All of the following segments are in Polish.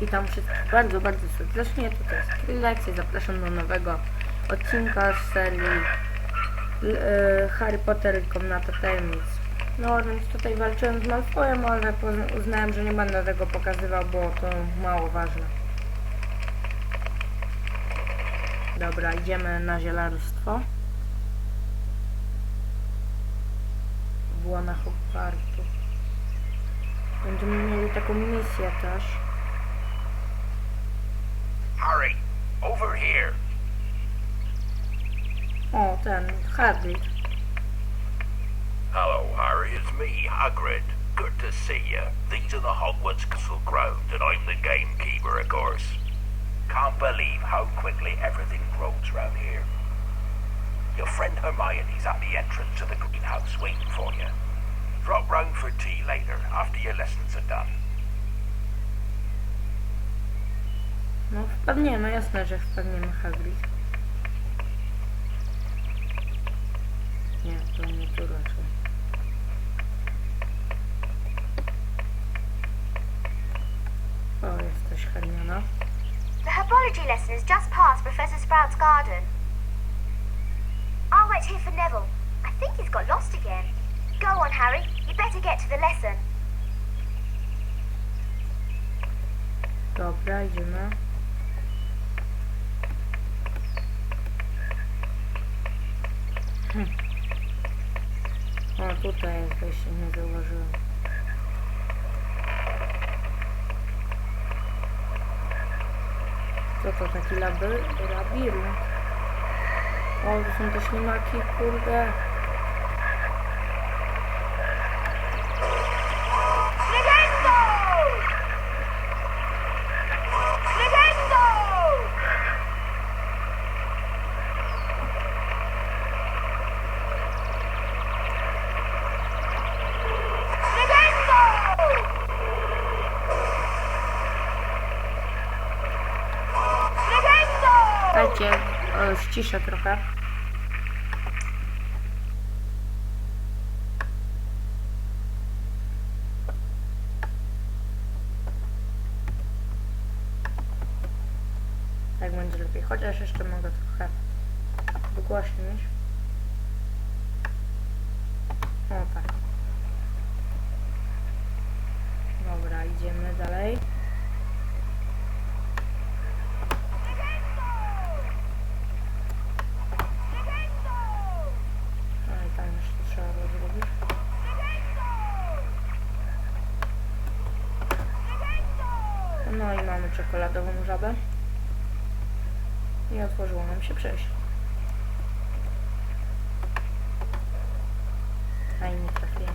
Witam wszystkich bardzo, bardzo serdecznie. Tutaj jest Skrillex i zapraszam do nowego odcinka z serii e, Harry Potter i Komnata Tajemnic. No więc tutaj walczyłem z Malfoyem, ale uznałem, że nie będę tego pokazywał, bo to mało ważne. Dobra, idziemy na zielarstwo. W łonach Hogwartu. Będziemy mieli taką misję też. Over here. Oh, o, ten, Hagrid. Hello, Harry. It's me, Hagrid. Good to see you. These are the Hogwarts Castle grounds, and I'm the gamekeeper, of course. Can't believe how quickly everything grows round here. Your friend Hermione's at the entrance of the greenhouse waiting for you. Drop round for tea later, after your lessons are done. Wpadniemy, jasne, że wpadniemy Hagrid. Nie, to nie tu raczej. O. The herbology lesson is just past Professor Sprout's garden. I'll wait here for Neville. I think he's got lost again. Go on, Harry. You better get to the lesson. Dobra, idziemy. Hm. O, tutaj wejście, nie zauważyłem. Co to, taki laby, labirynt? O, to są te ślimaki, kurde. Dajcie, o, ściszę trochę. Tak będzie lepiej. Chociaż jeszcze mogę trochę wygłośnić. O tak. Dobra, idziemy dalej. No i tam jeszcze trzeba było zrobić. No i mamy czekoladową żabę. I otworzyło nam się przejście i nie trafiłem.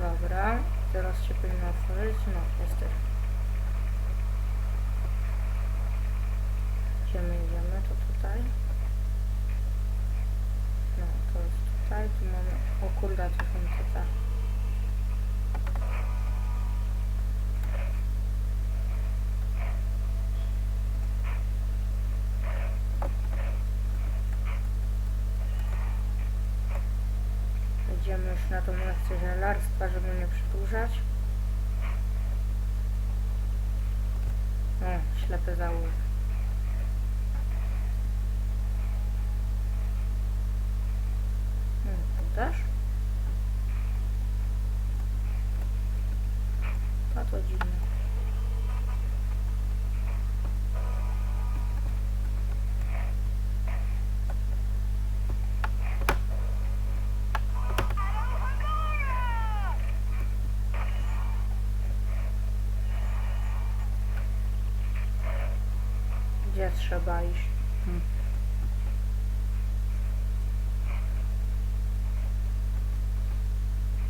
Dobra, teraz się powinno otworzyć. No, jesteś. Gdzie my idziemy? To tutaj. No, to jest tutaj. Tu mamy... O kurde, to są te. Idziemy już na tą lekcję żelarstwa, żeby nie przedłużać. O, ślepy zaułek. Hmm, tu też? trzeba iść.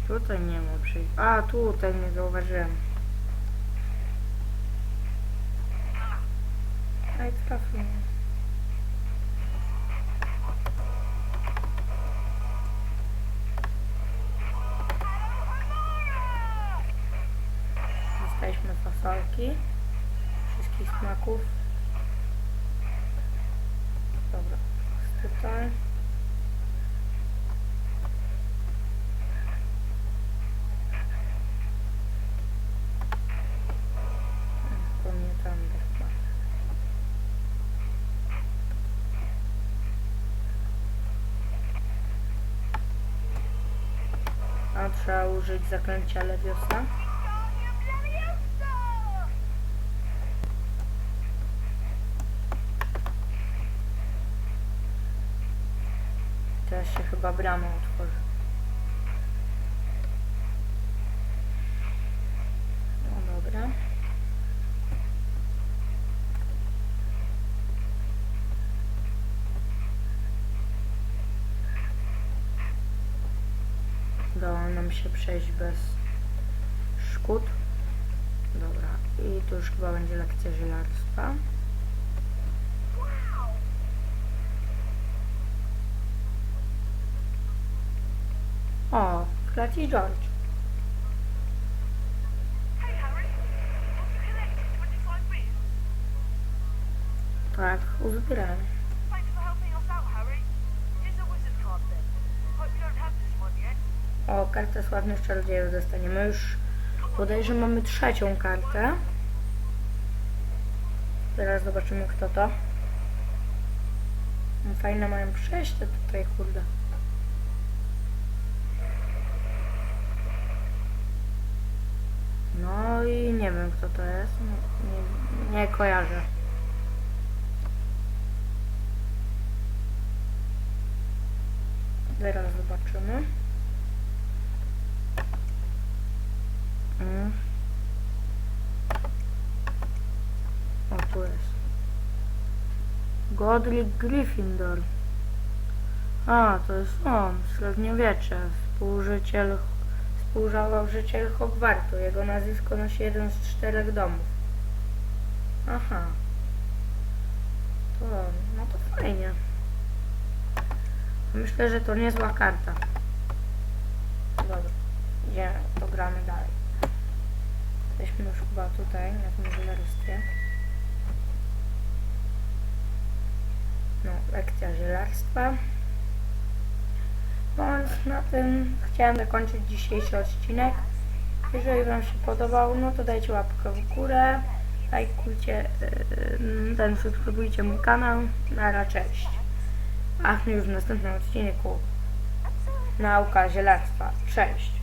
Tutaj nie ma przejść. A, tutaj nie zauważyłem. Aj, trafił mnie. Dostaliśmy fasolki wszystkich smaków. Chyba. A trzeba użyć zaklęcia Leviosa. Teraz się chyba brama otworzy. No dobra. Udało nam się przejść bez szkód. Dobra. I tu już chyba będzie lekcja zielarstwa. Don't have this one yet. O, kartę sławnych czarodziejów dostaniemy. Już bodajże mamy trzecią kartę. Teraz zobaczymy kto to. No, Fajne mają przejście tutaj, kurde. No i nie wiem kto to jest. Nie, nie, kojarzę. Zaraz zobaczymy. Mm. O, tu jest. Godric Gryffindor. A, to jest on, średniowiecze, współżyciel, współzałożyciel Hogwartu. Jego nazwisko nosi jeden z czterech domów. Aha. To. No to fajnie. Myślę, że to niezła karta. Dobra. Idziemy, pogramy dalej. Jesteśmy już chyba tutaj, na tym zielarstwie. No, lekcja zielarstwa. Więc na tym chciałem zakończyć dzisiejszy odcinek. Jeżeli Wam się podobał, no to dajcie łapkę w górę, lajkujcie, yy, ten, subskrybujcie mój kanał. Nara, cześć. A już w następnym odcinku nauka zielarstwa. Cześć.